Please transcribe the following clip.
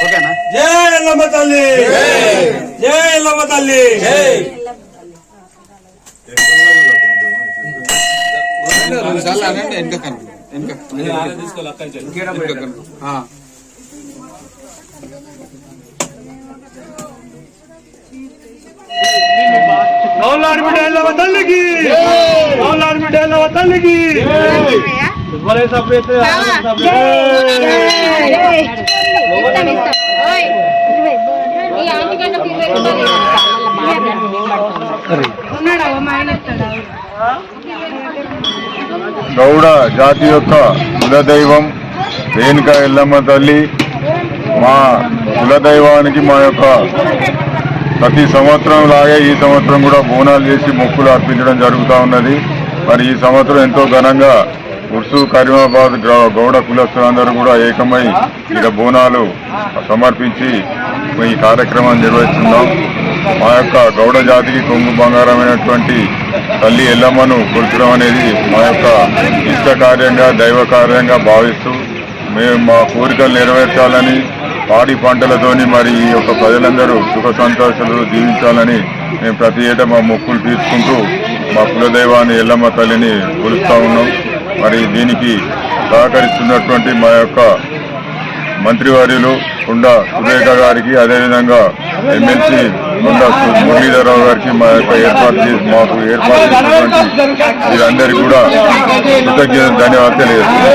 ఓకేనా? జై ఎల్లమ్మ తల్లి! జై ఎల్లమ్మ తల్లి! రెండు సార్లు అనండి వెనుక కను వెనుక వెనుక కను. ఆ. గౌలాడి బిడ్డ ఎల్లమ్మ తల్లికి గౌలాడి బిడ్డ ఎల్లమ్మ తల్లికి భలే సపరేట్ గౌడ జాతి యొక్క కులదైవం రేణుక ఎల్లమ్మ తల్లి మా కులదైవానికి మా యొక్క ప్రతి సంవత్సరం లాగే ఈ సంవత్సరం కూడా బోనాలు చేసి మొక్కులు అర్పించడం జరుగుతూ ఉన్నది. మరి ఈ సంవత్సరం ఎంతో ఘనంగా ఉర్సు కరీమాబాద్ గౌడ కులస్తులందరూ కూడా ఏకమై ఇక్కడ బోనాలు సమర్పించి ఈ కార్యక్రమాన్ని నిర్వహిస్తున్నాం. మా యొక్క గౌడ జాతికి కొంగు బంగారమైనటువంటి తల్లి ఎల్లమ్మను కొలుచడం అనేది మా యొక్క ఇష్ట కార్యంగా దైవ కార్యంగా భావిస్తూ మేము మా కోరికలు నెరవేర్చాలని పాడి పంటలతోని మరి ఈ యొక్క ప్రజలందరూ సుఖ సంతోషాలు జీవించాలని మేము ప్రతి ఏటా మా మొక్కులు తీసుకుంటూ మా కులదైవాన్ని ఎల్లమ్మ తల్లిని కొలుస్తూ ఉన్నాం. మరి దీనికి సహకరిస్తున్నటువంటి మా యొక్క మంత్రివర్యులు కుండా సురేఖ గారికి అదేవిధంగా ఎమ్మెల్సీ కుండ మురళీధరరావు గారికి మా యొక్క ఏర్పాటు చేసి మాకు ఏర్పాటు చేసినటువంటి వీరందరికీ కూడా కృతజ్ఞత ధన్యవాదాలు తెలియజేస్తున్నాం.